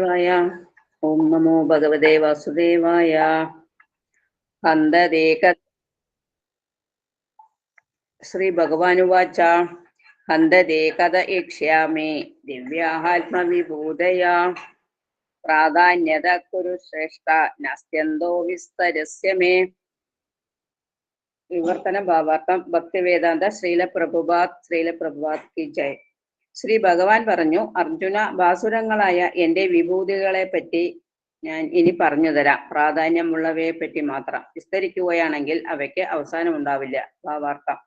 ായ ഓം നമോ ഭഗവതേ വാസുദേവായ. ഹന്തദേക ശ്രീ ഭഗവാനുവാച. ഹന്തദേകത യക്ഷ്യാമേ ദിവ്യാഹാത്മവിഭൂതയാ പ്രാധാന്യത കുരു ശ്രേഷ്ഠ. നാസ്ത്യന്തോ വിസ്തരസ്യ മേ. വിവർത്തന ഭാവാർത്ഥം ഭക്തിവേദാന്ത ശ്രീല പ്രഭുപാത് ശ്രീല പ്രഭുപാത് കി ജയ്. ശ്രീ ഭഗവാൻ പറഞ്ഞു അർജുന ബാസുരങ്ങളായ എന്റെ വിഭൂതികളെ പറ്റി ഞാൻ ഇനി പറഞ്ഞു തരാം. പ്രാധാന്യമുള്ളവയെ പറ്റി മാത്രം. വിസ്തരിക്കുകയാണെങ്കിൽ അവയ്ക്ക് അവസാനം ഉണ്ടാവില്ല. ഭാവാർത്ഥം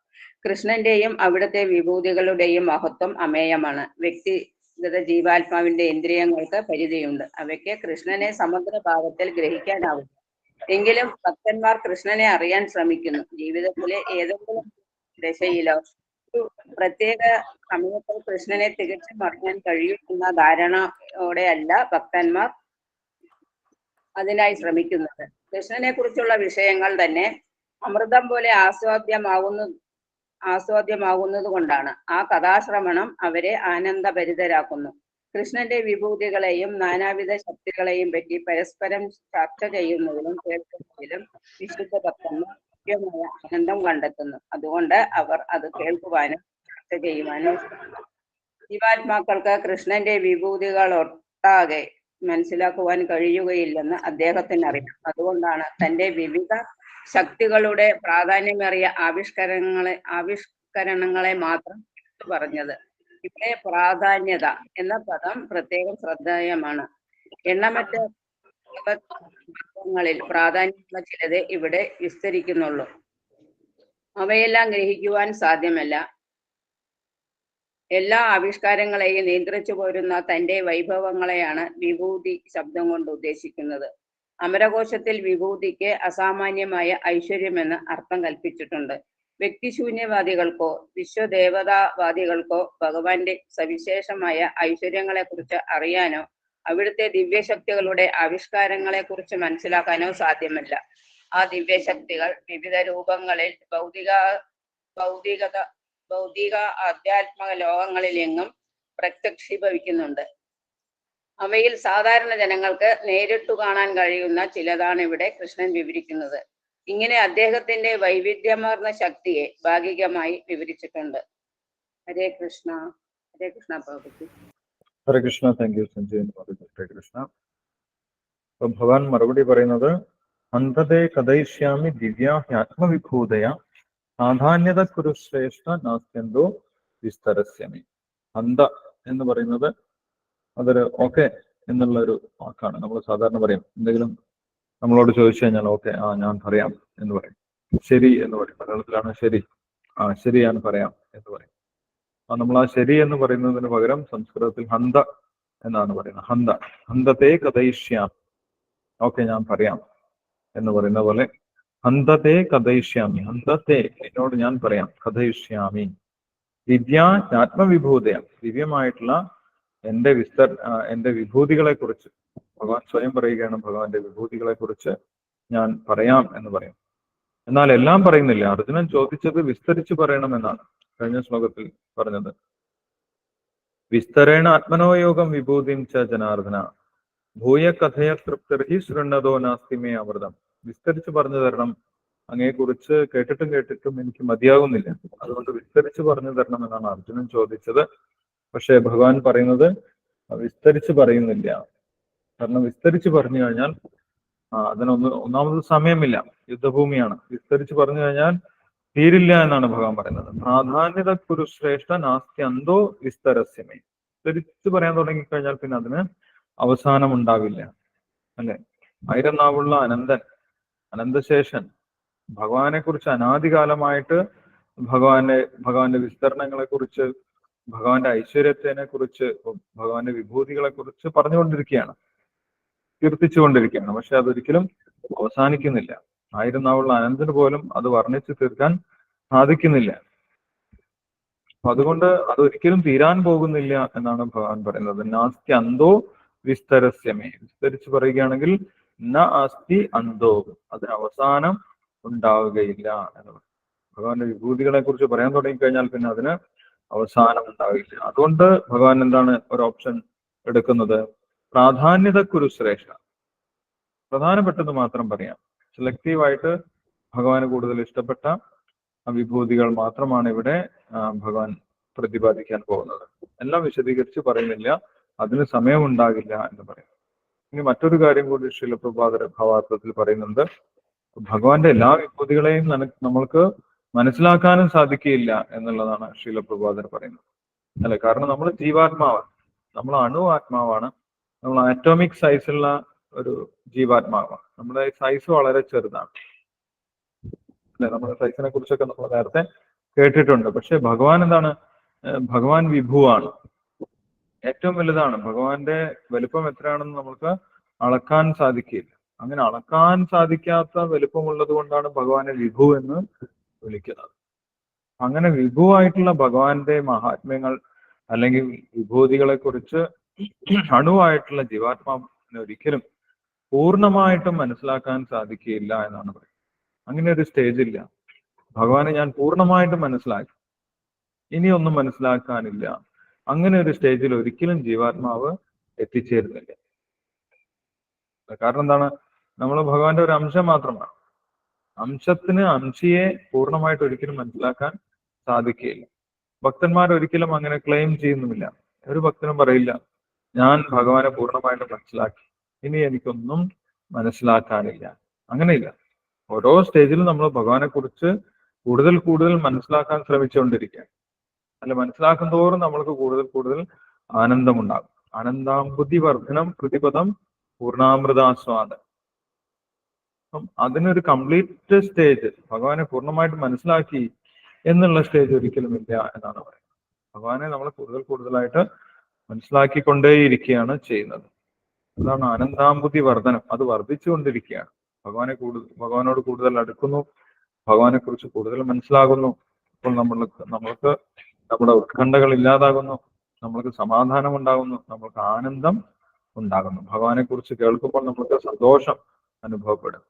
കൃഷ്ണന്റെയും അവിടുത്തെ വിഭൂതികളുടെയും മഹത്വം അമേയമാണ്. വ്യക്തിഗത ജീവാത്മാവിന്റെ ഇന്ദ്രിയങ്ങൾക്ക് പരിധിയുണ്ട്. അവയ്ക്ക് കൃഷ്ണനെ സമുദ്രഭാവത്തിൽ ഗ്രഹിക്കാനാവില്ല. എങ്കിലും ഭക്തന്മാർ കൃഷ്ണനെ അറിയാൻ ശ്രമിക്കുന്നു. ജീവിതത്തിലെ ഏതെങ്കിലും ദശയിലോ പ്രത്യേക സമയത്ത് കൃഷ്ണനെ തികച്ചും അറിയാൻ കഴിയും എന്ന ധാരണയോടെയല്ല ഭക്തന്മാർ അതിനായി ശ്രമിക്കുന്നത്. കൃഷ്ണനെ കുറിച്ചുള്ള വിഷയങ്ങൾ തന്നെ അമൃതം പോലെ ആസ്വാദ്യമാകുന്ന ആസ്വാദ്യമാകുന്നത് കൊണ്ടാണ്. ആ കഥാശ്രമണം അവരെ ആനന്ദഭരിതരാക്കുന്നു. കൃഷ്ണന്റെ വിഭൂതികളെയും നാനാവിധ ശക്തികളെയും പറ്റി പരസ്പരം ചർച്ച ചെയ്യുന്നതിലും കേൾക്കുന്നതിലും വിശുദ്ധ ഭക്തന്മാർ ദിവ്യമായ ആനന്ദം കണ്ടെത്തുന്നു. അതുകൊണ്ട് അവർ അത് കേൾക്കുവാനും ചർച്ച ചെയ്യുവാനും ജീവാത്മാക്കൾക്ക് കൃഷ്ണന്റെ വിഭൂതികൾ ഒട്ടാകെ മനസ്സിലാക്കുവാൻ കഴിയുകയില്ലെന്ന് അദ്ദേഹത്തിന് അറിയാം അതുകൊണ്ടാണ് തന്റെ വിവിധ ശക്തികളുടെ പ്രാധാന്യമേറിയ ആവിഷ്കരണങ്ങളെ ആവിഷ്കരണങ്ങളെ മാത്രം പറഞ്ഞത്. ഇവിടെ പ്രാധാന്യത എന്ന പദം പ്രത്യേകം ശ്രദ്ധേയമാണ്. എണ്ണമറ്റ ങ്ങളിൽ പ്രാധാന്യമുള്ള ചിലത് ഇവിടെ വിസ്തരിക്കുന്നുള്ളൂ. അവയെല്ലാം ഗ്രഹിക്കുവാൻ സാധ്യമല്ല. എല്ലാ ആവിഷ്കാരങ്ങളെയും നിയന്ത്രിച്ചു പോരുന്ന തന്റെ വൈഭവങ്ങളെയാണ് വിഭൂതി ശബ്ദം കൊണ്ട് ഉദ്ദേശിക്കുന്നത്. അമരകോശത്തിൽ വിഭൂതിക്ക് അസാമാന്യമായ ഐശ്വര്യമെന്ന് അർത്ഥം കൽപ്പിച്ചിട്ടുണ്ട്. വ്യക്തിശൂന്യവാദികൾക്കോ വിശ്വദേവതാവാദികൾക്കോ ഭഗവാന്റെ സവിശേഷമായ ഐശ്വര്യങ്ങളെക്കുറിച്ച് അറിയാനോ അവിടുത്തെ ദിവ്യശക്തികളുടെ ആവിഷ്കാരങ്ങളെ കുറിച്ച് മനസ്സിലാക്കാനോ സാധ്യമല്ല. ആ ദിവ്യശക്തികൾ വിവിധ രൂപങ്ങളിൽ ഭൗതിക ഭൗതികത ഭൗതിക ആധ്യാത്മിക ലോകങ്ങളിലെങ്ങും പ്രത്യക്ഷീഭവിക്കുന്നുണ്ട്. അവയിൽ സാധാരണ ജനങ്ങൾക്ക് നേരിട്ടു കാണാൻ കഴിയുന്ന ചിലതാണ് ഇവിടെ കൃഷ്ണൻ വിവരിക്കുന്നത്. ഇങ്ങനെ അദ്ദേഹത്തിന്റെ വൈവിധ്യമാർന്ന ശക്തിയെ ഭാഗികമായി വിവരിച്ചിട്ടുണ്ട്. ഹരേ കൃഷ്ണ. ഹരേ കൃഷ്ണ പ്രഭുജി. ഹരേ കൃഷ്ണ താങ്ക് യു സഞ്ജയ് എന്ന് പറഞ്ഞു ഹരേ കൃഷ്ണ അപ്പൊ ഭഗവാൻ മറുപടി പറയുന്നത് അന്ധതേ കഥയിഷ്യാമി ദിവ്യാഹ്യാത്മവിഭൂതയ പ്രാധാന്യത കുരുശ്രേഷ്ഠ നാസ്യന്തോ വിസ്തരസ്യമി. അന്ധ എന്ന് പറയുന്നത് അതൊരു ഓക്കെ എന്നുള്ള ഒരു വാക്കാണ്. നമ്മൾ സാധാരണ പറയും എന്തെങ്കിലും നമ്മളോട് ചോദിച്ചു കഴിഞ്ഞാൽ ഓക്കെ ആ ഞാൻ പറയാം എന്ന് പറയും. ശരി എന്ന് പറയും. മലയാളത്തിലാണ് ശരി ആ ശരി ഞാൻ പറയാം എന്ന് പറയും. നമ്മൾ ആ ശരി എന്ന് പറയുന്നതിന് പകരം സംസ്കൃതത്തിൽ ഹന്ത എന്നാണ് പറയുന്നത്. ഹന്ത. ഹന്തത്തെ കഥയിഷ്യാം ഓക്കെ ഞാൻ പറയാം എന്ന് പറയുന്ന പോലെ ഹന്തത്തെ കഥയിഷ്യാമി. ഹന്തത്തെ എന്നോട് ഞാൻ പറയാം. കഥയിഷ്യാമി. ദിവ്യാ ആത്മവിഭൂതയ. ദിവ്യമായിട്ടുള്ള എന്റെ വിസ്തർ എന്റെ വിഭൂതികളെ കുറിച്ച് ഭഗവാൻ സ്വയം പറയുകയാണ് ഭഗവാന്റെ വിഭൂതികളെ കുറിച്ച് ഞാൻ പറയാം എന്ന് പറയും. എന്നാൽ എല്ലാം പറയുന്നില്ല. അർജുനൻ ചോദിച്ചത് വിസ്തരിച്ച് പറയണമെന്നാണ്. കഴിഞ്ഞ ശ്ലോകത്തിൽ പറഞ്ഞത്. വിസ്തരേണ ആത്മനോയോഗം വിഭൂതിം ച ജനാർദ്ദന. ഭൂയ കഥയ തൃപ്തിർഹി ശൃണ്ണതോ നാസ്തിമേ അമൃതം. വിസ്തരിച്ച് പറഞ്ഞു തരണം. അങ്ങയെക്കുറിച്ച് കേട്ടിട്ടും കേട്ടിട്ടും എനിക്ക് മതിയാകുന്നില്ല. അതുകൊണ്ട് വിസ്തരിച്ച് പറഞ്ഞു തരണം എന്നാണ് അർജുനൻ ചോദിച്ചത്. പക്ഷേ ഭഗവാൻ പറയുന്നത് വിസ്തരിച്ച് പറയുന്നില്ല. കാരണം വിസ്തരിച്ച് പറഞ്ഞു കഴിഞ്ഞാൽ അതിനൊന്ന് ഒന്നാമത് സമയമില്ല. യുദ്ധഭൂമിയാണ്. വിസ്തരിച്ച് പറഞ്ഞു കഴിഞ്ഞാൽ തീരില്ല എന്നാണ് ഭഗവാൻ പറയുന്നത്. പ്രാധാന്യത കുരു ശ്രേഷ്ഠ നാസ്തി അന്തോ വിസ്തരസ്യമേ. തിരിച്ചു പറയാൻ തുടങ്ങിക്കഴിഞ്ഞാൽ പിന്നെ അതിന് അവസാനം ഉണ്ടാവില്ല അല്ലെ? ആയിരം അനന്തൻ അനന്തശേഷൻ ഭഗവാനെ കുറിച്ച് അനാദികാലമായിട്ട് ഭഗവാന്റെ ഭഗവാന്റെ വിസ്തരണങ്ങളെ കുറിച്ച് ഭഗവാന്റെ ഐശ്വര്യത്തിനെ കുറിച്ച് ഭഗവാന്റെ വിഭൂതികളെ കുറിച്ച് പറഞ്ഞുകൊണ്ടിരിക്കുകയാണ്. കീർത്തിച്ചുകൊണ്ടിരിക്കുകയാണ്. പക്ഷെ അതൊരിക്കലും അവസാനിക്കുന്നില്ല. ആയിരം അനന്തിന് പോലും അത് വർണിച്ചു തീർക്കാൻ സാധിക്കുന്നില്ല. അപ്പൊ അതുകൊണ്ട് അതൊരിക്കലും തീരാൻ പോകുന്നില്ല എന്നാണ് ഭഗവാൻ പറയുന്നത്. നാസ്തി അന്തോ വിസ്തരസ്യമേ. വിസ്തരിച്ച് പറയുകയാണെങ്കിൽ ന അസ്തി അന്തോ അതിന് അവസാനം ഉണ്ടാവുകയില്ല എന്ന് ഭഗവാന്റെ വിഭൂതികളെ കുറിച്ച് പറയാൻ തുടങ്ങിക്കഴിഞ്ഞാൽ പിന്നെ അതിന് അവസാനം ഉണ്ടാവില്ല. അതുകൊണ്ട് ഭഗവാൻ എന്താണ് ഒരു ഓപ്ഷൻ എടുക്കുന്നത്? പ്രാധാന്യത കുരുശ്രേഷ്ഠ പ്രധാനപ്പെട്ടത് മാത്രം പറയാം. സെലക്റ്റീവായിട്ട് ഭഗവാന് കൂടുതൽ ഇഷ്ടപ്പെട്ട വിഭൂതികൾ മാത്രമാണ് ഇവിടെ ഭഗവാൻ പ്രതിപാദിക്കാൻ പോകുന്നത്. എല്ലാം വിശദീകരിച്ച് പറയുന്നില്ല. അതിന് സമയമുണ്ടാകില്ല എന്ന് പറയും. ഇനി മറ്റൊരു കാര്യം കൂടി ശിലപ്രഭാതര ഭാവാർത്ഥത്തിൽ പറയുന്നുണ്ട്. ഭഗവാന്റെ എല്ലാ വിഭൂതികളെയും നമ്മൾക്ക് മനസ്സിലാക്കാനും സാധിക്കുകയില്ല എന്നുള്ളതാണ് ശീലപ്രഭാതർ പറയുന്നത്. അല്ലെ? കാരണം നമ്മൾ ജീവാത്മാവാണ്. നമ്മൾ അണു ആത്മാവാണ്. നമ്മൾ ആറ്റോമിക് സൈസുള്ള ഒരു ജീവാത്മാവാണ്. നമ്മുടെ സൈസ് വളരെ ചെറുതാണ്. അല്ലെ? നമ്മുടെ സൈസിനെ കുറിച്ചൊക്കെ നമ്മൾ നേരത്തെ കേട്ടിട്ടുണ്ട്. പക്ഷെ ഭഗവാൻ എന്താണ്? ഭഗവാൻ വിഭുവാണ്. ഏറ്റവും വലുതാണ്. ഭഗവാന്റെ വലുപ്പം എത്രയാണെന്ന് നമുക്ക് അളക്കാൻ സാധിക്കില്ല. അങ്ങനെ അളക്കാൻ സാധിക്കാത്ത വലുപ്പമുള്ളത് കൊണ്ടാണ് ഭഗവാനെ വിഭു എന്ന് വിളിക്കുന്നത്. അങ്ങനെ വിഭുവായിട്ടുള്ള ഭഗവാന്റെ മഹാത്മ്യങ്ങൾ അല്ലെങ്കിൽ വിഭൂതികളെ കുറിച്ച് അണുവായിട്ടുള്ള ജീവാത്മാവിനെ ഒരിക്കലും പൂർണമായിട്ടും മനസ്സിലാക്കാൻ സാധിക്കുകയില്ല എന്നാണ് പറയുന്നത്. അങ്ങനെ ഒരു സ്റ്റേജ് ഇല്ല. ഭഗവാനെ ഞാൻ പൂർണമായിട്ടും മനസ്സിലാക്കി. ഇനിയൊന്നും മനസ്സിലാക്കാനില്ല. അങ്ങനെ ഒരു സ്റ്റേജിൽ ഒരിക്കലും ജീവാത്മാവ് എത്തിച്ചേരുന്നില്ല. കാരണം എന്താണ്? നമ്മൾ ഭഗവാന്റെ ഒരു അംശം മാത്രമാണ് അംശത്തിന് അംശിയെ പൂർണമായിട്ട് ഒരിക്കലും മനസ്സിലാക്കാൻ സാധിക്കുകയില്ല. ഭക്തന്മാർ ഒരിക്കലും അങ്ങനെ ക്ലെയിം ചെയ്യുന്നുമില്ല. ഒരു ഭക്തനും പറയില്ല ഞാൻ ഭഗവാനെ പൂർണമായിട്ട് മനസ്സിലാക്കി. ഇനി എനിക്കൊന്നും മനസ്സിലാക്കാനില്ല. അങ്ങനെയില്ല. ഓരോ സ്റ്റേജിലും നമ്മൾ ഭഗവാനെ കുറിച്ച് കൂടുതൽ കൂടുതൽ മനസ്സിലാക്കാൻ ശ്രമിച്ചുകൊണ്ടിരിക്കുകയാണ്. അല്ല മനസ്സിലാക്കും തോറും നമ്മൾക്ക് കൂടുതൽ കൂടുതൽ ആനന്ദമുണ്ടാകും. ആനന്ദാംബുദ്ധി വർധനം പ്രതിപദം പൂർണാമൃതാസ്വാദം അപ്പം അതിനൊരു കംപ്ലീറ്റ് സ്റ്റേജ് ഭഗവാനെ പൂർണമായിട്ട് മനസ്സിലാക്കി എന്നുള്ള സ്റ്റേജ് ഒരിക്കലും ഇല്ല എന്നാണ് പറയുന്നത്. ഭഗവാനെ നമ്മൾ കൂടുതൽ കൂടുതലായിട്ട് മനസ്സിലാക്കിക്കൊണ്ടേയിരിക്കുകയാണ് ചെയ്യുന്നത്. അതാണ് അനന്താമ്പുതി വർധനം അത് വർദ്ധിച്ചുകൊണ്ടിരിക്കുകയാണ്. ഭഗവാനെ കൂടുതൽ ഭഗവാനോട് കൂടുതൽ അടുക്കുന്നു. ഭഗവാനെ കുറിച്ച് കൂടുതൽ മനസ്സിലാകുന്നു. അപ്പോൾ നമ്മൾ നമ്മൾക്ക് നമ്മുടെ ഉത്കണ്ഠകൾ ഇല്ലാതാകുന്നു. നമ്മൾക്ക് സമാധാനം ഉണ്ടാകുന്നു. നമ്മൾക്ക് ആനന്ദം ഉണ്ടാകുന്നു. ഭഗവാനെ കുറിച്ച് കേൾക്കുമ്പോൾ നമ്മൾക്ക് സന്തോഷം അനുഭവപ്പെടും.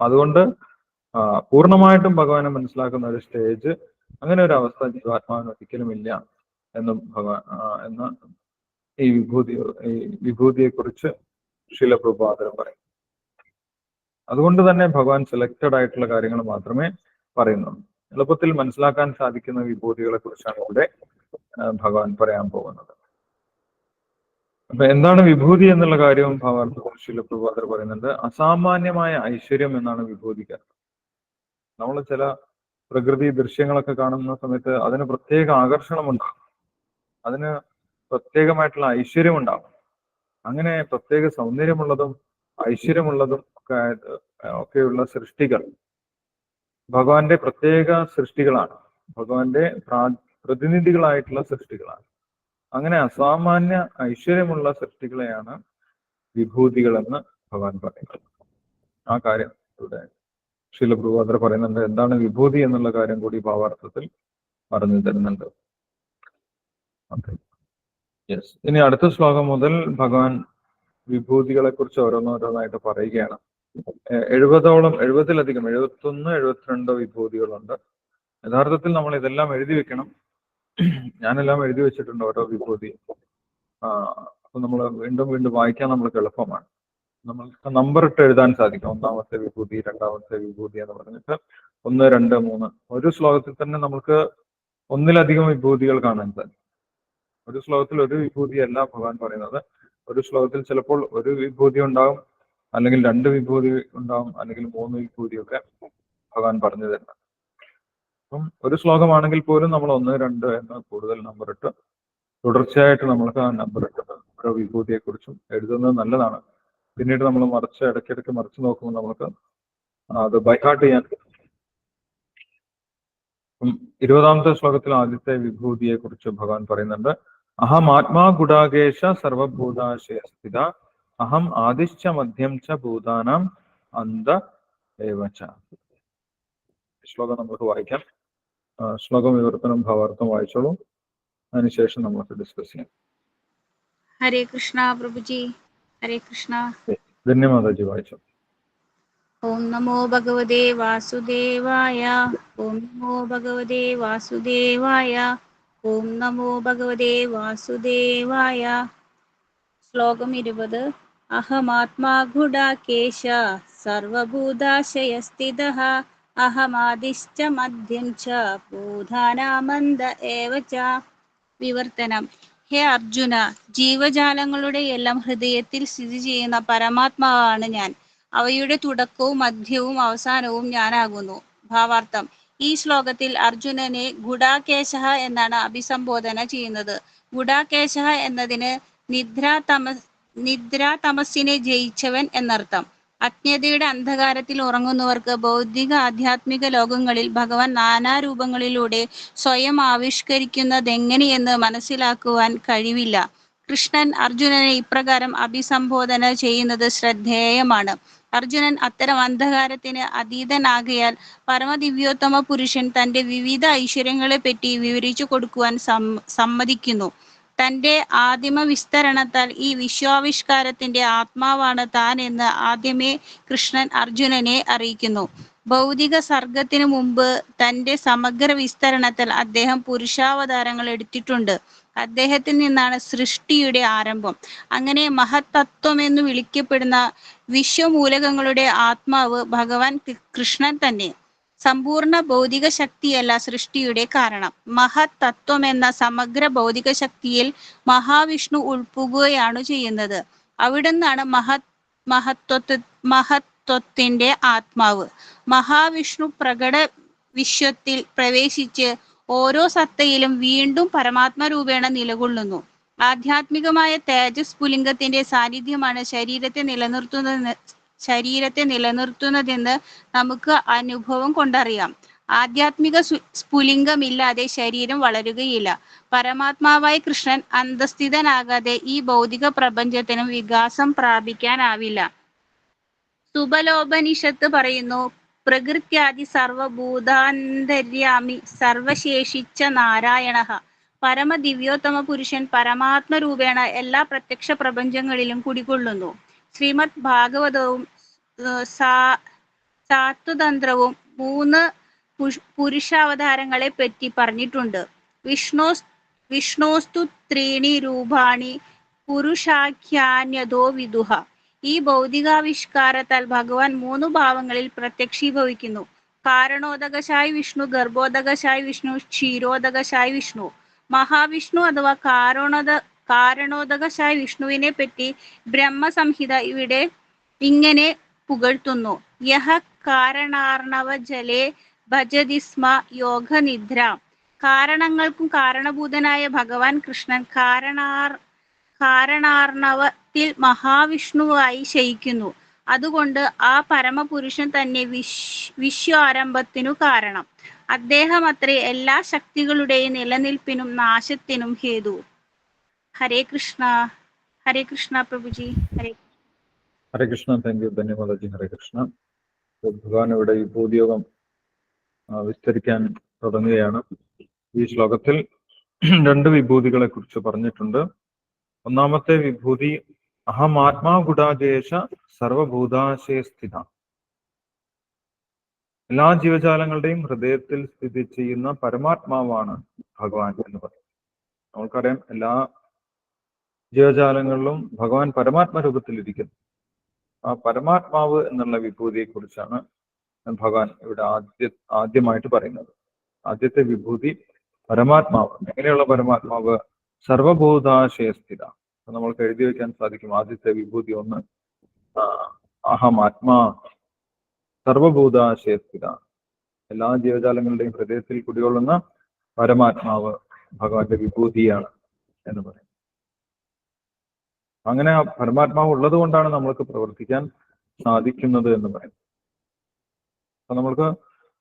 അതുകൊണ്ട് പൂർണമായിട്ടും ഭഗവാനെ മനസ്സിലാക്കുന്ന ഒരു സ്റ്റേജ് അങ്ങനെ ഒരു അവസ്ഥ ജീവാത്മാവിന് ഒരിക്കലും ഇല്ല എന്നും ഭഗവാൻ എന്ന് ഈ വിഭൂതി ഈ വിഭൂതിയെക്കുറിച്ച് ശിലപ്രഭാതരം പറയും. അതുകൊണ്ട് തന്നെ ഭഗവാൻ സെലക്റ്റഡ് ആയിട്ടുള്ള കാര്യങ്ങൾ മാത്രമേ പറയുന്നുള്ളൂ. എളുപ്പത്തിൽ മനസ്സിലാക്കാൻ സാധിക്കുന്ന വിഭൂതികളെ കുറിച്ചാണ് ഇവിടെ ഭഗവാൻ പറയാൻ പോകുന്നത്. അപ്പൊ എന്താണ് വിഭൂതി എന്നുള്ള കാര്യവും ഭാവാർത്ഥത്തിൽ ശിലപ്രഭാതർ പറയുന്നുണ്ട്. അസാമാന്യമായ ഐശ്വര്യം എന്നാണ് വിഭൂതിക്ക് നമ്മൾ ചില പ്രകൃതി ദൃശ്യങ്ങളൊക്കെ കാണുന്ന സമയത്ത് അതിന് പ്രത്യേക ആകർഷണം ഉണ്ടാകും. അതിന് പ്രത്യേകമായിട്ടുള്ള ഐശ്വര്യം ഉണ്ടാവും അങ്ങനെ പ്രത്യേക സൗന്ദര്യമുള്ളതും ഐശ്വര്യമുള്ളതും ഒക്കെ ഒക്കെയുള്ള സൃഷ്ടികൾ ഭഗവാന്റെ പ്രത്യേക സൃഷ്ടികളാണ്. ഭഗവാന്റെ പ്രാ- പ്രതിനിധികളായിട്ടുള്ള സൃഷ്ടികളാണ്. അങ്ങനെ അസാമാന്യ ഐശ്വര്യമുള്ള സൃഷ്ടികളെയാണ് വിഭൂതികളെന്ന് ഭഗവാൻ പറയുന്നത്. ആ കാര്യം ഇവിടെ ശീലപ്രഭാതർ പറയുന്നുണ്ട്. എന്താണ് വിഭൂതി എന്നുള്ള കാര്യം കൂടി ഭാവാർത്ഥത്തിൽ പറഞ്ഞു തരുന്നുണ്ട്. യെസ് ഇനി അടുത്ത ശ്ലോകം മുതൽ ഭഗവാൻ വിഭൂതികളെ കുറിച്ച് ഓരോന്നോരോന്നായിട്ട് പറയുകയാണ്. എഴുപതോളം എഴുപതിലധികം എഴുപത്തൊന്ന് എഴുപത്തിരണ്ടോ വിഭൂതികളുണ്ട്. യഥാർത്ഥത്തിൽ നമ്മൾ ഇതെല്ലാം എഴുതി വെക്കണം. ഞാനെല്ലാം എഴുതി വെച്ചിട്ടുണ്ട് ഓരോ വിഭൂതി. അപ്പൊ നമ്മൾ വീണ്ടും വീണ്ടും വായിക്കാൻ നമ്മൾക്ക് എളുപ്പമാണ്. നമ്മൾക്ക് നമ്പർ ഇട്ട് എഴുതാൻ സാധിക്കും. ഒന്നാമത്തെ വിഭൂതി രണ്ടാമത്തെ വിഭൂതി എന്ന് പറഞ്ഞിട്ട് ഒന്ന് രണ്ട് മൂന്ന്. ഒരു ശ്ലോകത്തിൽ തന്നെ നമുക്ക് ഒന്നിലധികം വിഭൂതികൾ കാണാൻ സാധിക്കും. ഒരു ശ്ലോകത്തിൽ ഒരു വിഭൂതി അല്ല ഭഗവാൻ പറയുന്നത്. ഒരു ശ്ലോകത്തിൽ ചിലപ്പോൾ ഒരു വിഭൂതി ഉണ്ടാകും അല്ലെങ്കിൽ രണ്ട് വിഭൂതി ഉണ്ടാകും അല്ലെങ്കിൽ മൂന്ന് വിഭൂതിയൊക്കെ ഭഗവാൻ പറഞ്ഞു തരുന്നത്. അപ്പം ഒരു ശ്ലോകമാണെങ്കിൽ പോലും നമ്മൾ ഒന്ന് രണ്ട് എന്ന് കൂടുതൽ നമ്പർ ഇട്ട് തുടർച്ചയായിട്ട് നമ്മൾക്ക് ആ നമ്പർ ഇട്ട് ഓരോ വിഭൂതിയെ കുറിച്ചും എഴുതുന്നത് നല്ലതാണ്. പിന്നീട് നമ്മൾ മറിച്ച് ഇടയ്ക്കിടയ്ക്ക് മറിച്ച് നോക്കുമ്പോൾ നമുക്ക് അത് ബൈഹാർട്ട് ചെയ്യാൻ ഇരുപതാമത്തെ ശ്ലോകത്തിൽ ആദ്യത്തെ വിഭൂതിയെ കുറിച്ച് ഭഗവാൻ പറയുന്നുണ്ട്. അഹം ആത്മാ ഗുഡാകേശ സർവഭൂതാശയസ്ഥിത അഹം ആദിശ്ച മധ്യം ച ഭൂതാനാം അന്ത ഏവച്ച ശ്ലോകം നമുക്ക് വായിക്കാം. ശ്ലോകം വിവർത്തനം ഭാവാർത്ഥം വായിച്ചോളൂ. അതിനുശേഷം നമുക്ക് ഡിസ്കസ് ചെയ്യാം. ഹരേ കൃഷ്ണ പ്രഭുജി ഹരേ കൃഷ്ണ. ധന്യമാതാജി വായിച്ചു. ഓം നമോ ഭഗവതേ വാസുദേവായ ഓം നമോ ഭഗവതേ വാസുദേവായ ഓം നമോ ഭഗവതേ വാസുദേവായ. ശ്ലോകം ഇരുപത്. അഹമാത്മാ ഗുഡാകേശ സർവഭൂതാശയസ്ഥിത. അഹമാദിശ്ച മധ്യം ച ഭൂതാനാമന്ദ വിവർത്തനം. ഹേ അർജുന ജീവജാലങ്ങളുടെ എല്ലാം ഹൃദയത്തിൽ സ്ഥിതി ചെയ്യുന്ന പരമാത്മാവാണ് ഞാൻ. അവയുടെ തുടക്കവും മധ്യവും അവസാനവും ഞാനാകുന്നു. ഭാവാർത്ഥം. ഈ ശ്ലോകത്തിൽ അർജുനനെ ഗുഡാകേശ എന്നാണ് അഭിസംബോധന ചെയ്യുന്നത്. ഗുഡാകേശ എന്നതിന് നിദ്ര തമ നിദ്ര തമസിനെ ജയിച്ചവൻ എന്നർത്ഥം. അജ്ഞതയുടെ അന്ധകാരത്തിൽ ഉറങ്ങുന്നവർക്ക് ബൗദ്ധിക ആധ്യാത്മിക ലോകങ്ങളിൽ ഭഗവാൻ നാനാരൂപങ്ങളിലൂടെ സ്വയം ആവിഷ്കരിക്കുന്നതെങ്ങനെയെന്ന് മനസ്സിലാക്കുവാൻ കഴിവില്ല. കൃഷ്ണൻ അർജുനനെ ഇപ്രകാരം അഭിസംബോധന ചെയ്യുന്നത് ശ്രദ്ധേയമാണ്. അർജുനൻ അത്തരം അന്ധകാരത്തിന് അതീതനാകയാൽ പരമദിവ്യോത്തമ പുരുഷൻ തന്റെ വിവിധ ഐശ്വര്യങ്ങളെ പറ്റി വിവരിച്ചു കൊടുക്കുവാൻ സമ്മതിക്കുന്നു. തന്റെ ആദിമ വിസ്തരണത്താൽ ഈ വിശ്വാവിഷ്കാരത്തിന്റെ ആത്മാവാണ് താൻ എന്ന് ആദ്യമേ കൃഷ്ണൻ അർജുനനെ അറിയിക്കുന്നു. ഭൗതിക സർഗത്തിനു മുമ്പ് തന്റെ സമഗ്ര വിസ്തരണത്തിൽ അദ്ദേഹം പുരുഷാവതാരങ്ങൾ എടുത്തിട്ടുണ്ട്. അദ്ദേഹത്തിൽ നിന്നാണ് സൃഷ്ടിയുടെ ആരംഭം. അങ്ങനെ മഹത്തത്വം എന്ന് വിളിക്കപ്പെടുന്ന വിശ്വമൂലകങ്ങളുടെ ആത്മാവ് ഭഗവാൻ കൃഷ്ണൻ തന്നെ. സമ്പൂർണ ഭൗതിക ശക്തിയല്ല സൃഷ്ടിയുടെ കാരണം. മഹത്തത്വം എന്ന സമഗ്ര ഭൗതിക ശക്തിയിൽ മഹാവിഷ്ണു ഉൾപ്പുകയാണ് ചെയ്യുന്നത്. അവിടുന്നാണ് മഹത് മഹത്വ മഹത്വത്തിന്റെ ആത്മാവ്. മഹാവിഷ്ണു പ്രകട വിശ്വത്തിൽ പ്രവേശിച്ച് ഓരോ സത്തയിലും വീണ്ടും പരമാത്മരൂപേണ നിലകൊള്ളുന്നു. ആധ്യാത്മികമായ തേജസ് പുലിംഗത്തിന്റെ സാന്നിധ്യമാണ് ശരീരത്തെ നിലനിർത്തുന്നത് ശരീരത്തെ നിലനിർത്തുന്നതെന്ന് നമുക്ക് അനുഭവം കൊണ്ടറിയാം. ആധ്യാത്മിക സ്ഫുലിംഗമില്ലാതെ ശരീരം വളരുകയില്ല. പരമാത്മാവായ കൃഷ്ണൻ അന്തസ്ഥിതനാകാതെ ഈ ഭൗതിക പ്രപഞ്ചത്തിനും വികാസം പ്രാപിക്കാനാവില്ല. സുബലോപനിഷത്ത് പറയുന്നു പ്രകൃത്യാദി സർവഭൂതാന്തര്യാമി സർവശേഷിച്ച നാരായണ. പരമദിവ്യോത്തമ പുരുഷൻ പരമാത്മരൂപേണ എല്ലാ പ്രത്യക്ഷ പ്രപഞ്ചങ്ങളിലും കുടികൊള്ളുന്നു. ശ്രീമദ് ഭാഗവതവും സാത്വതന്ത്രവും മൂന്ന് പുരുഷാവതാരങ്ങളെ പറ്റി പറഞ്ഞിട്ടുണ്ട്. വിഷ്ണു വിഷ്ണോസ്തു ത്രീണി രൂപാണി പുരുഷാഖ്യാന്യതോ വിദുഹ. ഈ ഭൗതികാവിഷ്കാരത്താൽ ഭഗവാൻ മൂന്നു ഭാവങ്ങളിൽ പ്രത്യക്ഷീഭവിക്കുന്നു. കാരണോദകശായി വിഷ്ണു ഗർഭോദകശായി വിഷ്ണു ക്ഷീരോദകശായി വിഷ്ണു. മഹാവിഷ്ണു അഥവാ കാരണോദ കാരണോദകശായി വിഷ്ണുവിനെ പറ്റി ബ്രഹ്മസംഹിത ഇവിടെ ഇങ്ങനെ പുകഴ്ത്തുന്നു. യഹ കാരണാർണവ ജലേ ഭജതിസ്മ യോഗനിദ്ര. കാരണങ്ങൾക്കും കാരണഭൂതനായ ഭഗവാൻ കൃഷ്ണൻ കാരണാർ കാരണാർണവത്തിൽ മഹാവിഷ്ണുവായി ശയിക്കുന്നു. അതുകൊണ്ട് ആ പരമപുരുഷൻ തന്നെ വിശ് വിശ്വാരംഭത്തിനു കാരണം. അദ്ദേഹം അത്രേ എല്ലാ ശക്തികളുടെയും നിലനിൽപ്പിനും നാശത്തിനും ഹേതു. ഹരേ കൃഷ്ണ. ഹരേ കൃഷ്ണ പ്രഭുജി. ഹരേ ഹരേ കൃഷ്ണ. താങ്ക് യു ധന്യവാദജി ഹരേ കൃഷ്ണ. ഭഗവാൻ ഇവിടെ ഈ ഭൂതിയോഗം വിസ്തരിക്കാൻ തുടങ്ങുകയാണ്. ഈ ശ്ലോകത്തിൽ രണ്ട് വിഭൂതികളെ കുറിച്ച് പറഞ്ഞിട്ടുണ്ട്. ഒന്നാമത്തെ വിഭൂതി അഹം ആത്മാ ഗുടാദേശ സർവഭൂതാശയ സ്ഥിത എല്ലാ ജീവജാലങ്ങളുടെയും ഹൃദയത്തിൽ സ്ഥിതി ചെയ്യുന്ന പരമാത്മാവാണ് ഭഗവാൻ എന്ന് പറയുന്നത് നമുക്കറിയാം എല്ലാ ജീവജാലങ്ങളിലും ഭഗവാൻ പരമാത്മ രൂപത്തിലിരിക്കുന്നു ആ പരമാത്മാവ് എന്നുള്ള വിഭൂതിയെ കുറിച്ചാണ് ഭഗവാൻ ഇവിടെ ആദ്യ ആദ്യമായിട്ട് പറയുന്നത്. ആദ്യത്തെ വിഭൂതി പരമാത്മാവ് എങ്ങനെയുള്ള പരമാത്മാവ്? സർവബോധാശയസ്ഥിത നമ്മൾക്ക് എഴുതി വെക്കാൻ സാധിക്കും. ആദ്യത്തെ വിഭൂതി ഒന്ന് അഹം ആത്മാ സർവഭൂതാശയസ്ഥിത. എല്ലാ ജീവജാലങ്ങളുടെയും ഹൃദയത്തിൽ കുടികൊള്ളുന്ന പരമാത്മാവ് ഭഗവാന്റെ വിഭൂതിയാണ് എന്ന് പറയും. അങ്ങനെ പരമാത്മാവ് ഉള്ളത് കൊണ്ടാണ് നമ്മൾക്ക് പ്രവർത്തിക്കാൻ സാധിക്കുന്നത് എന്ന് പറയും. അപ്പൊ നമ്മൾക്ക്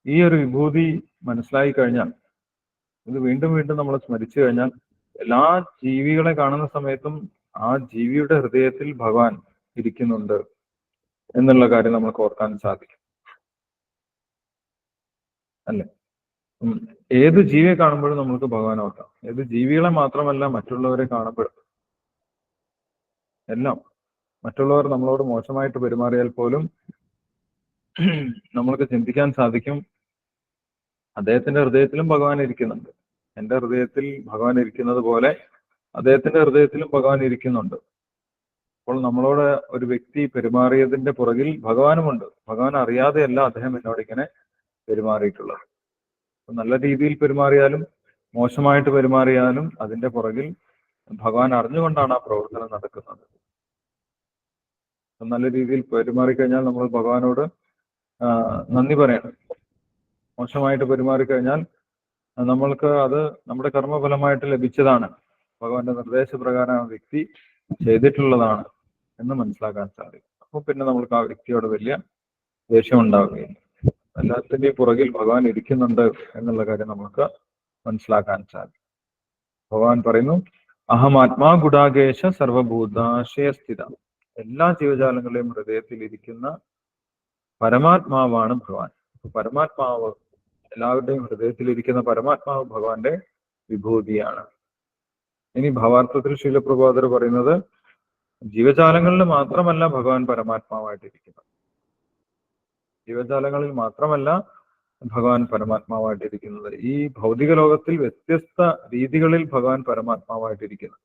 ഈ ഒരു വിഭൂതി മനസ്സിലായി കഴിഞ്ഞാൽ ഇത് വീണ്ടും വീണ്ടും നമ്മൾ സ്മരിച്ചു കഴിഞ്ഞാൽ എല്ലാ ജീവികളെ കാണുന്ന സമയത്തും ആ ജീവിയുടെ ഹൃദയത്തിൽ ഭഗവാൻ ഇരിക്കുന്നുണ്ട് എന്നുള്ള കാര്യം നമുക്ക് ഓർക്കാൻ സാധിക്കും. അല്ലെ? ഏത് ജീവിയെ കാണുമ്പോഴും നമുക്ക് ഭഗവാൻ ഓർക്കാം. ഏത് ജീവികളെ മാത്രമല്ല മറ്റുള്ളവരെ കാണുമ്പോഴും എല്ലാം. മറ്റുള്ളവർ നമ്മളോട് മോശമായിട്ട് പെരുമാറിയാൽ പോലും നമ്മൾക്ക് ചിന്തിക്കാൻ സാധിക്കും. അദ്ദേഹത്തിന്റെ ഹൃദയത്തിലും ഭഗവാൻ ഇരിക്കുന്നുണ്ട്. എന്റെ ഹൃദയത്തിൽ ഭഗവാൻ ഇരിക്കുന്നത് പോലെ അദ്ദേഹത്തിന്റെ ഹൃദയത്തിലും ഭഗവാൻ ഇരിക്കുന്നുണ്ട്. അപ്പോൾ നമ്മളോട് ഒരു വ്യക്തി പെരുമാറിയതിന്റെ പുറകിൽ ഭഗവാനുമുണ്ട്. ഭഗവാൻ അറിയാതെയല്ല അദ്ദേഹം എന്നോട് ഇങ്ങനെ പെരുമാറിയിട്ടുള്ളത്. നല്ല രീതിയിൽ പെരുമാറിയാലും മോശമായിട്ട് പെരുമാറിയാലും അതിന്റെ പുറകിൽ ഭഗവാൻ അറിഞ്ഞുകൊണ്ടാണ് ആ പ്രവർത്തനം നടക്കുന്നത്. നല്ല രീതിയിൽ പെരുമാറിക്കഴിഞ്ഞാൽ നമ്മൾ ഭഗവാനോട് നന്ദി പറയണം. മോശമായിട്ട് പെരുമാറിക്കഴിഞ്ഞാൽ നമ്മൾക്ക് അത് നമ്മുടെ കർമ്മഫലമായിട്ട് ലഭിച്ചതാണ്. ഭഗവാന്റെ നിർദ്ദേശപ്രകാരം ആ വ്യക്തി ചെയ്തിട്ടുള്ളതാണ് എന്ന് മനസ്സിലാക്കാൻ സാധിക്കും. അപ്പോൾ പിന്നെ നമ്മൾക്ക് ആ വ്യക്തിയോട് വലിയ ദേഷ്യം ഉണ്ടാവുകയില്ല എല്ലാത്തിന്റെയും പുറകിൽ ഭഗവാൻ ഇരിക്കുന്നുണ്ട് എന്നുള്ള കാര്യം നമുക്ക് മനസ്സിലാക്കാൻ സാധിക്കും. ഭഗവാൻ പറയുന്നു അഹം ആത്മാ ഗുഡാകേശ സർവഭൂതാശയസ്ഥിത എല്ലാ ജീവജാലങ്ങളുടെയും ഹൃദയത്തിൽ ഇരിക്കുന്ന പരമാത്മാവാണ് ഭഗവാൻ. പരമാത്മാവ് എല്ലാവരുടെയും ഹൃദയത്തിലിരിക്കുന്ന പരമാത്മാവ് ഭഗവാന്റെ വിഭൂതിയാണ്. ഇനി ഭാവാർത്ഥത്തിൽ ശീലപ്രഭാതർ പറയുന്നത് ജീവജാലങ്ങളിൽ മാത്രമല്ല ഭഗവാൻ പരമാത്മാവായിട്ടിരിക്കുന്നത്. ജീവജാലങ്ങളിൽ മാത്രമല്ല ഭഗവാൻ പരമാത്മാവായിട്ടിരിക്കുന്നത്. ഈ ഭൗതിക ലോകത്തിൽ വ്യത്യസ്ത രീതികളിൽ ഭഗവാൻ പരമാത്മാവായിട്ടിരിക്കുന്നത്.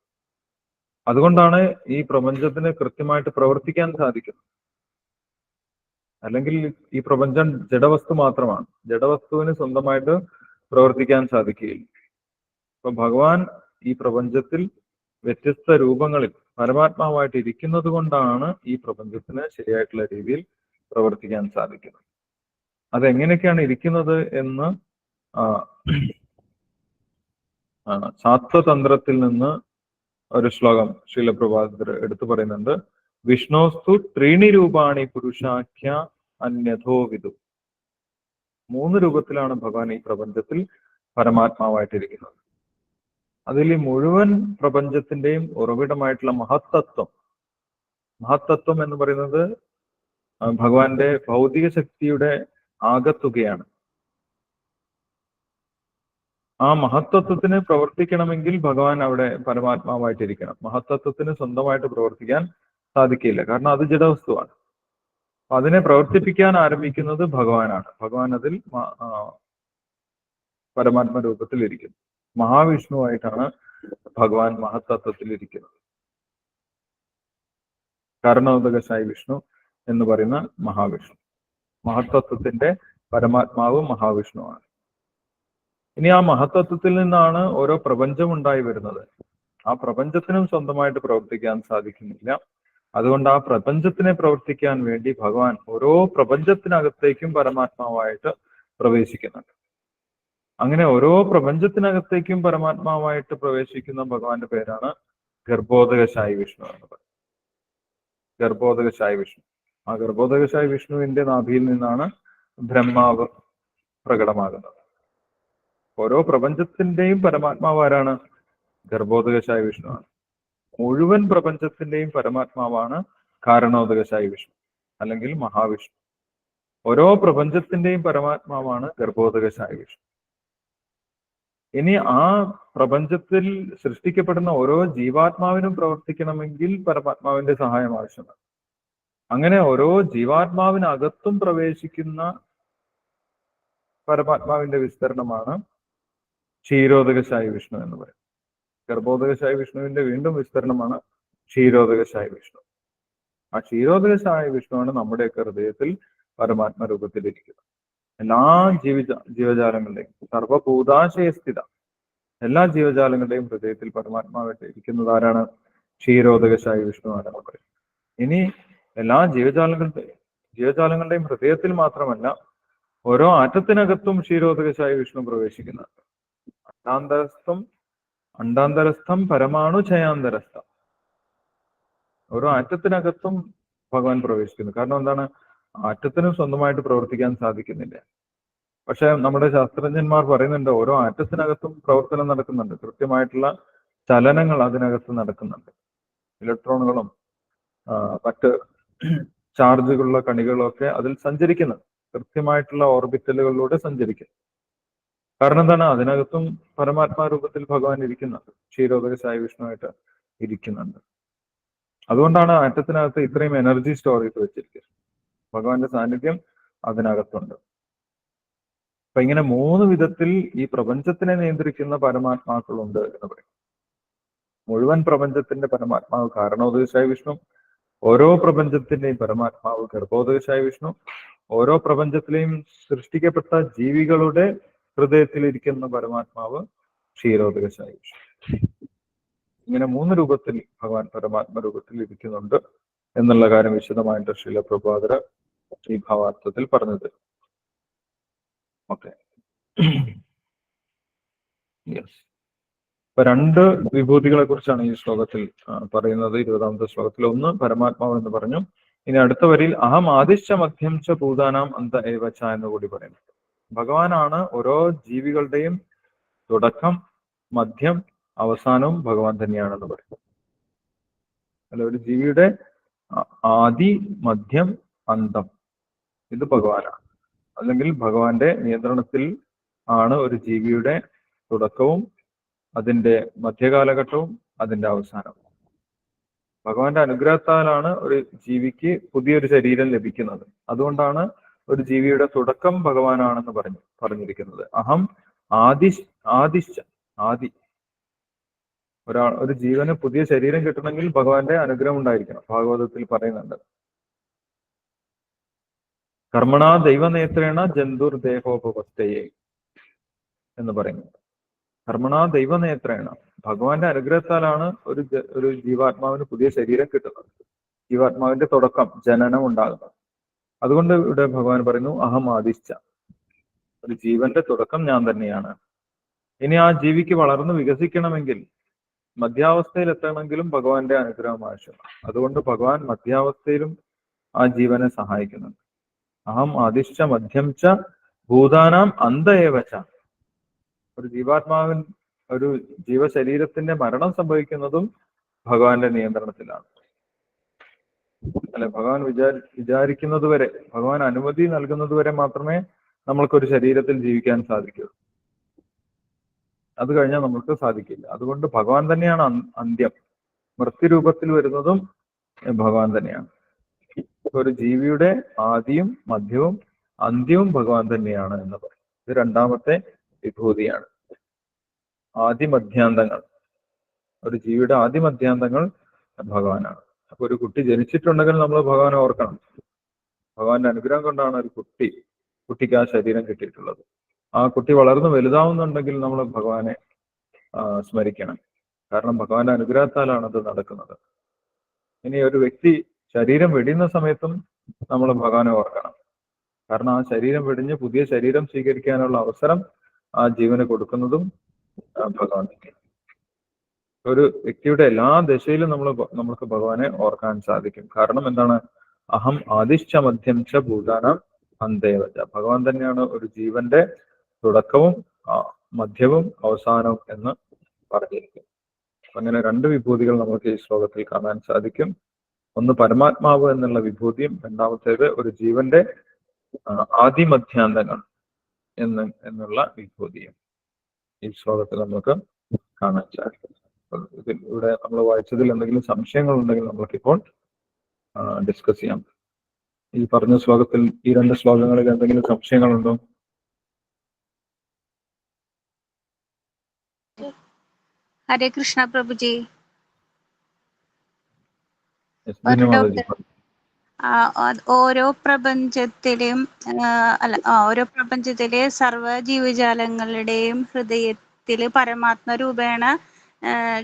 അതുകൊണ്ടാണ് ഈ പ്രപഞ്ചത്തിന് കൃത്യമായിട്ട് പ്രവർത്തിക്കാൻ സാധിക്കുന്നത്. അല്ലെങ്കിൽ ഈ പ്രപഞ്ചം ജഡവസ്തു മാത്രമാണ്. ജഡവസ്തുവിന് സ്വന്തമായിട്ട് പ്രവർത്തിക്കാൻ സാധിക്കുകയില്ല. അപ്പൊ ഭഗവാൻ ഈ പ്രപഞ്ചത്തിൽ വ്യത്യസ്ത രൂപങ്ങളിൽ പരമാത്മാവായിട്ട് ഇരിക്കുന്നത് കൊണ്ടാണ് ഈ പ്രപഞ്ചത്തിന് ശരിയായിട്ടുള്ള രീതിയിൽ പ്രവർത്തിക്കാൻ സാധിക്കുന്നത്. അതെങ്ങനെയൊക്കെയാണ് ഇരിക്കുന്നത് എന്ന് സാത്വതന്ത്രത്തിൽ നിന്ന് ഒരു ശ്ലോകം ശീലപ്രഭാതർ എടുത്തു പറയുന്നുണ്ട്. വിഷ്ണോസ്തു ത്രീണി രൂപാണി പുരുഷാഖ്യ അന്യഥോ വിദു. മൂന്ന് രൂപത്തിലാണ് ഭഗവാൻ ഈ പ്രപഞ്ചത്തിൽ പരമാത്മാവായിട്ടിരിക്കുന്നത്. അതിൽ മുഴുവൻ പ്രപഞ്ചത്തിന്റെയും ഉറവിടമായിട്ടുള്ള മഹത്തത്വം മഹത്തത്വം എന്ന് പറയുന്നത് ഭഗവാന്റെ ഭൗതിക ശക്തിയുടെ ആകത്തുകയാണ്. ആ മഹത്തത്വത്തിന് പ്രവർത്തിക്കണമെങ്കിൽ ഭഗവാൻ അവിടെ പരമാത്മാവായിട്ടിരിക്കണം. മഹത്തത്വത്തിന് സ്വന്തമായിട്ട് പ്രവർത്തിക്കാൻ സാധിക്കില്ല. കാരണം അത് ജഡവസ്തുവാണ്. അതിനെ പ്രവർത്തിപ്പിക്കാൻ ആരംഭിക്കുന്നത് ഭഗവാനാണ്. ഭഗവാൻ അതിൽ പരമാത്മ രൂപത്തിൽ ഇരിക്കുന്നു. മഹാവിഷ്ണുവായിട്ടാണ് ഭഗവാൻ മഹത്തത്വത്തിൽ ഇരിക്കുന്നത്. കാരണോദകശായി വിഷ്ണു എന്ന് പറയുന്ന മഹാവിഷ്ണു. മഹത്തത്വത്തിന്റെ പരമാത്മാവ് മഹാവിഷ്ണുവാണ്. ഇനി ആ മഹത്തത്വത്തിൽ നിന്നാണ് ഓരോ പ്രപഞ്ചം ഉണ്ടായി വരുന്നത്. ആ പ്രപഞ്ചത്തിനും സ്വന്തമായിട്ട് പ്രവർത്തിക്കാൻ സാധിക്കുന്നില്ല. അതുകൊണ്ട് ആ പ്രപഞ്ചത്തിനെ പ്രവർത്തിക്കാൻ വേണ്ടി ഭഗവാൻ ഓരോ പ്രപഞ്ചത്തിനകത്തേക്കും പരമാത്മാവായിട്ട് പ്രവേശിക്കുന്നുണ്ട്. അങ്ങനെ ഓരോ പ്രപഞ്ചത്തിനകത്തേക്കും പരമാത്മാവായിട്ട് പ്രവേശിക്കുന്ന ഭഗവാന്റെ പേരാണ് ഗർഭോദകശായി വിഷ്ണു എന്ന് പറയുന്നത്. ഗർഭോദകശായി വിഷ്ണു. ആ ഗർഭോദകശായി വിഷ്ണുവിന്റെ നാഭിയിൽ നിന്നാണ് ബ്രഹ്മാവ് പ്രകടമാകുന്നത്. ഓരോ പ്രപഞ്ചത്തിന്റെയും പരമാത്മാവ് ആരാണ് വിഷ്ണുവാണ് മുഴുവൻ പ്രപഞ്ചത്തിന്റെയും പരമാത്മാവാണ് കാരണോദകശായി വിഷ്ണു അല്ലെങ്കിൽ മഹാവിഷ്ണു. ഓരോ പ്രപഞ്ചത്തിന്റെയും പരമാത്മാവാണ് ഗർഭോദകശായി വിഷ്ണു. ഇനി ആ പ്രപഞ്ചത്തിൽ സൃഷ്ടിക്കപ്പെടുന്ന ഓരോ ജീവാത്മാവിനും പ്രവർത്തിക്കണമെങ്കിൽ പരമാത്മാവിന്റെ സഹായം ആവശ്യമാണ്. അങ്ങനെ ഓരോ ജീവാത്മാവിനകത്തും പ്രവേശിക്കുന്ന പരമാത്മാവിന്റെ വിസ്തരണമാണ് ക്ഷീരോദകശായി വിഷ്ണു എന്ന് പറയുന്നത്. ഗർഭോദകശായി വിഷ്ണുവിന്റെ വീണ്ടും വിസ്തരണമാണ് ക്ഷീരോദകശായ വിഷ്ണു. ആ ക്ഷീരോദകശായ വിഷ്ണുവാണ് നമ്മുടെയൊക്കെ ഹൃദയത്തിൽ പരമാത്മ രൂപത്തിലിരിക്കുന്നത്. എല്ലാ ജീവിജ ജീവജാലങ്ങളുടെയും സർവഭൂതാശയസ്ഥിത എല്ലാ ജീവജാലങ്ങളുടെയും ഹൃദയത്തിൽ പരമാത്മാവായിട്ട് ഇരിക്കുന്നത് ആരാണ്? ക്ഷീരോദകശായ വിഷ്ണുവാണ് എന്ന് പറയുന്നത്. ഇനി എല്ലാ ജീവജാലങ്ങളുടെയും ജീവജാലങ്ങളുടെയും ഹൃദയത്തിൽ മാത്രമല്ല ഓരോ ആറ്റത്തിനകത്തും ക്ഷീരോദകശായ വിഷ്ണു പ്രവേശിക്കുന്നുണ്ട്. അണ്ടാന്തരസ്ഥം അണ്ടാന്തരസ്ഥം പരമാണു ഛയാന്തരസ്ഥം. ഓരോ ആറ്റത്തിനകത്തും ഭഗവാൻ പ്രവേശിക്കുന്നു. കാരണം എന്താണ്? ആറ്റത്തിനും സ്വന്തമായിട്ട് പ്രവർത്തിക്കാൻ സാധിക്കുന്നില്ല. പക്ഷെ നമ്മുടെ ശാസ്ത്രജ്ഞന്മാർ പറയുന്നുണ്ട് ഓരോ ആറ്റത്തിനകത്തും പ്രവർത്തനം നടക്കുന്നുണ്ട്. കൃത്യമായിട്ടുള്ള ചലനങ്ങൾ അതിനകത്ത് നടക്കുന്നുണ്ട്. ഇലക്ട്രോണുകളും മറ്റ് ചാർജുകളുള്ള കണികളും ഒക്കെ അതിൽ സഞ്ചരിക്കുന്നുണ്ട്. കൃത്യമായിട്ടുള്ള ഓർബിറ്റലുകളിലൂടെ സഞ്ചരിക്കും കാരണം എന്താണ്? അതിനകത്തും പരമാത്മാ രൂപത്തിൽ ഭഗവാൻ ഇരിക്കുന്നുണ്ട്. ക്ഷീരോദക സായി വിഷ്ണുവായിട്ട് ഇരിക്കുന്നുണ്ട്. അതുകൊണ്ടാണ് ആറ്റത്തിനകത്ത് ഇത്രയും എനർജി സ്റ്റോർ ചെയ്ത് വെച്ചിരിക്കുന്നത്. ഭഗവാന്റെ സാന്നിധ്യം അതിനകത്തുണ്ട്. അപ്പൊ ഇങ്ങനെ മൂന്ന് വിധത്തിൽ ഈ പ്രപഞ്ചത്തിനെ നിയന്ത്രിക്കുന്ന പരമാത്മാക്കളുണ്ട് എന്ന് പറയും. മുഴുവൻ പ്രപഞ്ചത്തിന്റെ പരമാത്മാവ് കാരണോദയശായി വിഷ്ണു ഓരോ പ്രപഞ്ചത്തിന്റെയും പരമാത്മാവ് ഗർഭോദകശായ വിഷ്ണു ഓരോ പ്രപഞ്ചത്തിലെയും സൃഷ്ടിക്കപ്പെട്ട ജീവികളുടെ ഹൃദയത്തിലിരിക്കുന്ന പരമാത്മാവ് ക്ഷീരോദകശായി. ഇങ്ങനെ മൂന്ന് രൂപത്തിൽ ഭഗവാൻ പരമാത്മ രൂപത്തിൽ ഇരിക്കുന്നുണ്ട് എന്നുള്ള കാര്യം വിശദമായിട്ട് ശ്രീല പ്രഭാതര ഈ ഭാവാർത്ഥത്തിൽ പറഞ്ഞു തരും ഓക്കെ. യെസ് ഇപ്പൊ രണ്ട് വിഭൂതികളെ കുറിച്ചാണ് ഈ ശ്ലോകത്തിൽ പറയുന്നത് ഇരുപതാമത്തെ ശ്ലോകത്തിൽ. ഒന്ന് പരമാത്മാവ് എന്ന് പറഞ്ഞു. ഇനി അടുത്ത വരിയിൽ അഹം ആദിശ്ച മധ്യം ച ഭൂതാനാം അന്ത ഏവച്ച എന്ന് കൂടി പറയുന്നു ഭഗവാനാണ് ഓരോ ജീവികളുടെയും തുടക്കം മധ്യം അവസാനവും ഭഗവാൻ തന്നെയാണെന്ന് പറയും അല്ല ഒരു ജീവിയുടെ ആദി മധ്യം അന്തം ഇത് ഭഗവാനാണ്. അല്ലെങ്കിൽ ഭഗവാന്റെ നിയന്ത്രണത്തിൽ ആണ് ഒരു ജീവിയുടെ തുടക്കവും അതിന്റെ മധ്യകാലഘട്ടവും അതിന്റെ അവസാനവും. ഭഗവാന്റെ അനുഗ്രഹത്താലാണ് ഒരു ജീവിക്ക് പുതിയൊരു ശരീരം ലഭിക്കുന്നത്. അതുകൊണ്ടാണ് ഒരു ജീവിയുടെ തുടക്കം ഭഗവാനാണെന്ന് പറഞ്ഞു പറഞ്ഞിരിക്കുന്നത്. അഹം ആദി ആദിശ്ച ആദി. ഒരാൾ ഒരു ജീവന് പുതിയ ശരീരം കിട്ടണമെങ്കിൽ ഭഗവാന്റെ അനുഗ്രഹം ഉണ്ടായിരിക്കണം ഭാഗവതത്തിൽ പറയുന്നുണ്ട്. കർമ്മണ ദൈവനേത്രേണ ജന്തുർ ദേഹോപവസ്ഥയെ എന്ന് പറയുന്നു. കർമ്മണ ദൈവനേത്രേണ ഭഗവാന്റെ അനുഗ്രഹത്താലാണ് ഒരു ഒരു ജീവാത്മാവിന് പുതിയ ശരീരം കിട്ടുന്നത്. ജീവാത്മാവിന്റെ തുടക്കം ജനനം ഉണ്ടാകുന്നത്. അതുകൊണ്ട് ഇവിടെ ഭഗവാൻ പറയുന്നു അഹം ആദിശ്ച. ഒരു ജീവന്റെ തുടക്കം ഞാൻ തന്നെയാണ്. ഇനി ആ ജീവിക്ക് വളർന്ന് വികസിക്കണമെങ്കിൽ മധ്യാവസ്ഥയിൽ എത്തണമെങ്കിലും ഭഗവാന്റെ അനുഗ്രഹം ആവശ്യമാണ്. അതുകൊണ്ട് ഭഗവാൻ മധ്യാവസ്ഥയിലും ആ ജീവനെ സഹായിക്കുന്നുണ്ട്. അഹം ആദിശ്ച മധ്യം ച ഭൂതാനാം അന്തയേവച്ച ഒരു ജീവാത്മാവിൻ ഒരു ജീവശരീരത്തിന്റെ മരണം സംഭവിക്കുന്നതും ഭഗവാന്റെ നിയന്ത്രണത്തിലാണ്. അല്ലെ ഭഗവാൻ വിചാരി വിചാരിക്കുന്നത് വരെ ഭഗവാൻ അനുമതി നൽകുന്നത് വരെ മാത്രമേ നമ്മൾക്കൊരു ശരീരത്തിൽ ജീവിക്കാൻ സാധിക്കൂ. അത് കഴിഞ്ഞാൽ നമ്മൾക്ക് സാധിക്കില്ല. അതുകൊണ്ട് ഭഗവാൻ തന്നെയാണ് അന്- അന്ത്യം. മൃത്യുരൂപത്തിൽ വരുന്നതും ഭഗവാൻ തന്നെയാണ്. ഒരു ജീവിയുടെ ആദിയും മധ്യവും അന്ത്യവും ഭഗവാൻ തന്നെയാണ് എന്ന് പറയും. ഇത് രണ്ടാമത്തെ വിഭൂതിയാണ്. ആദിമധ്യാന്തങ്ങൾ. ഒരു ജീവിയുടെ ആദിമധ്യാന്തങ്ങൾ ഭഗവാനാണ്. അപ്പൊ ഒരു കുട്ടി ജനിച്ചിട്ടുണ്ടെങ്കിൽ നമ്മൾ ഭഗവാനെ ഓർക്കണം. ഭഗവാന്റെ അനുഗ്രഹം കൊണ്ടാണ് ഒരു കുട്ടി കുട്ടിക്ക് ആ ശരീരം കിട്ടിയിട്ടുള്ളത്. ആ കുട്ടി വളർന്ന് വലുതാവുന്നുണ്ടെങ്കിൽ നമ്മൾ ഭഗവാനെ സ്മരിക്കണം. കാരണം ഭഗവാന്റെ അനുഗ്രഹത്താലാണ് അത് നടക്കുന്നത്. ഇനി ഒരു വ്യക്തി ശരീരം വെടിയുന്ന സമയത്തും നമ്മൾ ഭഗവാനെ ഓർക്കണം. കാരണം ആ ശരീരം വെടിഞ്ഞ് പുതിയ ശരീരം സ്വീകരിക്കാനുള്ള അവസരം ആ ജീവന് കൊടുക്കുന്നതും ഭഗവാൻ തന്നെയാണ്. ഒരു വ്യക്തിയുടെ എല്ലാ ദശയിലും നമ്മൾ നമുക്ക് ഭഗവാനെ ഓർക്കാൻ സാധിക്കും. കാരണം എന്താണ്? അഹം ആദിശ്ച മധ്യം ച ഭൂതാനം അന്തേവച ഭഗവാൻ തന്നെയാണ് ഒരു ജീവന്റെ തുടക്കവും മധ്യവും അവസാനവും എന്ന് പറഞ്ഞിരിക്കും. അങ്ങനെ രണ്ട് വിഭൂതികൾ നമുക്ക് ഈ ശ്ലോകത്തിൽ കാണാൻ സാധിക്കും. ഒന്ന് പരമാത്മാവ് എന്നുള്ള വിഭൂതിയും രണ്ടാമത്തേത് ഒരു ജീവന്റെ ആദി ആദിമധ്യാന്തങ്ങൾ എന്ന് എന്നുള്ള വിഭൂതിയും ഈ ശ്ലോകത്തിൽ നമുക്ക് കാണാൻ സാധിക്കും. ഇവിടെ നമ്മൾ വായിച്ചതിൽ എന്തെങ്കിലും സംശയങ്ങൾ ഉണ്ടെങ്കിൽ നമുക്കിപ്പോൾ ഡിസ്കസ് ചെയ്യാം. ഈ പറഞ്ഞ ശ്ലോകത്തിൽ ഈ രണ്ട് ശ്ലോകങ്ങളിൽ എന്തെങ്കിലും സംശയങ്ങളുണ്ടോ? ഹരേ കൃഷ്ണ പ്രഭുജി. ഓരോ പ്രപഞ്ചത്തിലെയും അല്ല ഓരോ പ്രപഞ്ചത്തിലെ സർവ ജീവജാലങ്ങളുടെയും ഹൃദയത്തിൽ പരമാത്മ രൂപേണ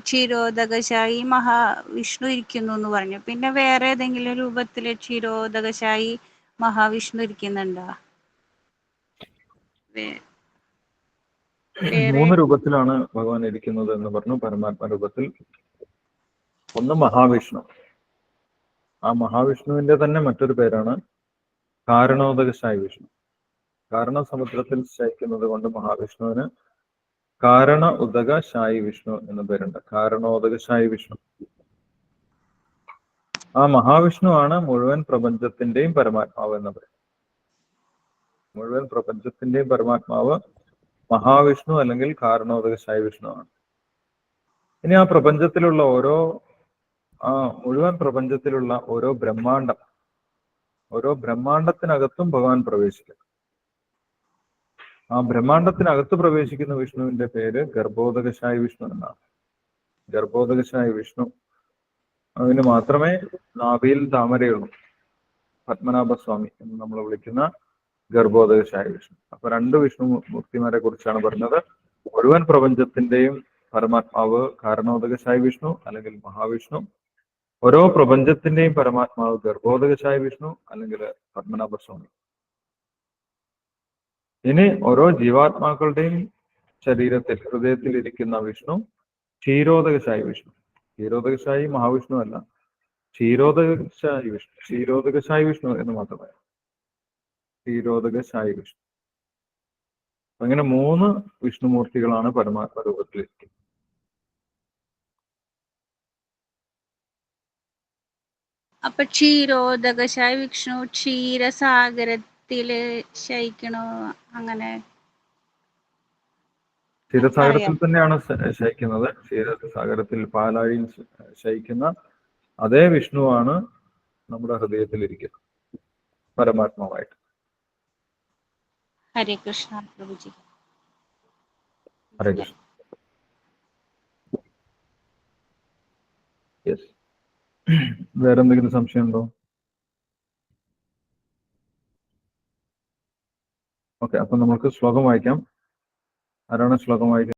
ക്ഷീരോദകശായി മഹാവിഷ്ണു ഇരിക്കുന്നു എന്ന് പറഞ്ഞു. പിന്നെ വേറെ ഏതെങ്കിലും രൂപത്തിൽ ക്ഷീരോദകശായി മഹാവിഷ്ണു ഇരിക്കുന്നുണ്ടോ? മൂന്ന് രൂപത്തിലാണ് ഭഗവാൻ ഇരിക്കുന്നത് എന്ന് പറഞ്ഞു. പരമാത്മ രൂപത്തിൽ ഒന്ന് മഹാവിഷ്ണു. ആ മഹാവിഷ്ണുവിന്റെ തന്നെ മറ്റൊരു പേരാണ് കാരണോദകശായി വിഷ്ണു. കാരണസമുദ്രത്തിൽ ശയിക്കുന്നത് കൊണ്ട് മഹാവിഷ്ണുവിന് കാരണ ഉദക ശായി വിഷ്ണു എന്ന പേരുണ്ട്. കാരണോദക ശായി വിഷ്ണു. ആ മഹാവിഷ്ണു ആണ് മുഴുവൻ പ്രപഞ്ചത്തിന്റെയും പരമാത്മാവ് എന്ന് പറയും മുഴുവൻ പ്രപഞ്ചത്തിന്റെയും പരമാത്മാവ് മഹാവിഷ്ണു അല്ലെങ്കിൽ കാരണോദക ശായി വിഷ്ണു ആണ്. ഇനി ആ പ്രപഞ്ചത്തിലുള്ള ഓരോ ആ മുഴുവൻ പ്രപഞ്ചത്തിലുള്ള ഓരോ ബ്രഹ്മാണ്ടം ഓരോ ബ്രഹ്മാണ്ടത്തിനകത്തും ഭഗവാൻ പ്രവേശിക്കും ആ ബ്രഹ്മാണ്ടത്തിനകത്ത് പ്രവേശിക്കുന്ന വിഷ്ണുവിന്റെ പേര് ഗർഭോദകശായി വിഷ്ണു എന്നാണ്. ഗർഭോദകശായ വിഷ്ണു. അതിന് മാത്രമേ നാഭിയിൽ താമരയുള്ളൂ. പത്മനാഭസ്വാമി എന്ന് നമ്മൾ വിളിക്കുന്ന ഗർഭോദകശായ വിഷ്ണു. അപ്പൊ രണ്ട് വിഷ്ണു മൂർത്തിമാരെ കുറിച്ചാണ് പറഞ്ഞത്. മുഴുവൻ പ്രപഞ്ചത്തിന്റെയും പരമാത്മാവ് കാരണോദകശായ വിഷ്ണു അല്ലെങ്കിൽ മഹാവിഷ്ണു. ഓരോ പ്രപഞ്ചത്തിന്റെയും പരമാത്മാവ് ഗർഭോദകശായ വിഷ്ണു അല്ലെങ്കിൽ പത്മനാഭസ്വാമി. ഇനി ഓരോ ജീവാത്മാക്കളുടെയും ശരീരത്തിൽ ഹൃദയത്തിൽ ഇരിക്കുന്ന വിഷ്ണു ക്ഷീരോദകശായി വിഷ്ണു. ക്ഷീരോദകശായി മഹാവിഷ്ണു അല്ല. ക്ഷീരോദകശായി വിഷ്ണു. ക്ഷീരോദകശായി വിഷ്ണു എന്ന് മാത്രമേ ക്ഷീരോദകശായി വിഷ്ണു. അങ്ങനെ മൂന്ന് വിഷ്ണുമൂർത്തികളാണ് പരമാത്മ രൂപത്തിലിരിക്കുന്നത് അപ്പൊ ക്ഷീരോദകശായി വിഷ്ണു ക്ഷീരസാഗരത്തിൽ ശയിക്കണോ? അങ്ങനെ. ക്ഷീരസാഗരത്തിൽ തന്നെയാണ് ശയിക്കുന്നത്. ക്ഷീരസാഗരത്തിൽ പാലാഴിയിൽ ശയിക്കുന്ന അതേ വിഷ്ണുവാണ് നമ്മുടെ ഹൃദയത്തിൽ ഇരിക്കുന്നത് പരമാത്മാവായിട്ട്. ഹരേ കൃഷ്ണ പ്രഭുജി. ഹരേ കൃഷ്ണ. യെസ് വേറെന്തെങ്കിലും സംശയമുണ്ടോ? ഓക്കെ അപ്പൊ നമുക്ക് ശ്ലോകം വായിക്കാം. ആരാണ് ശ്ലോകം വായിക്കുന്നത്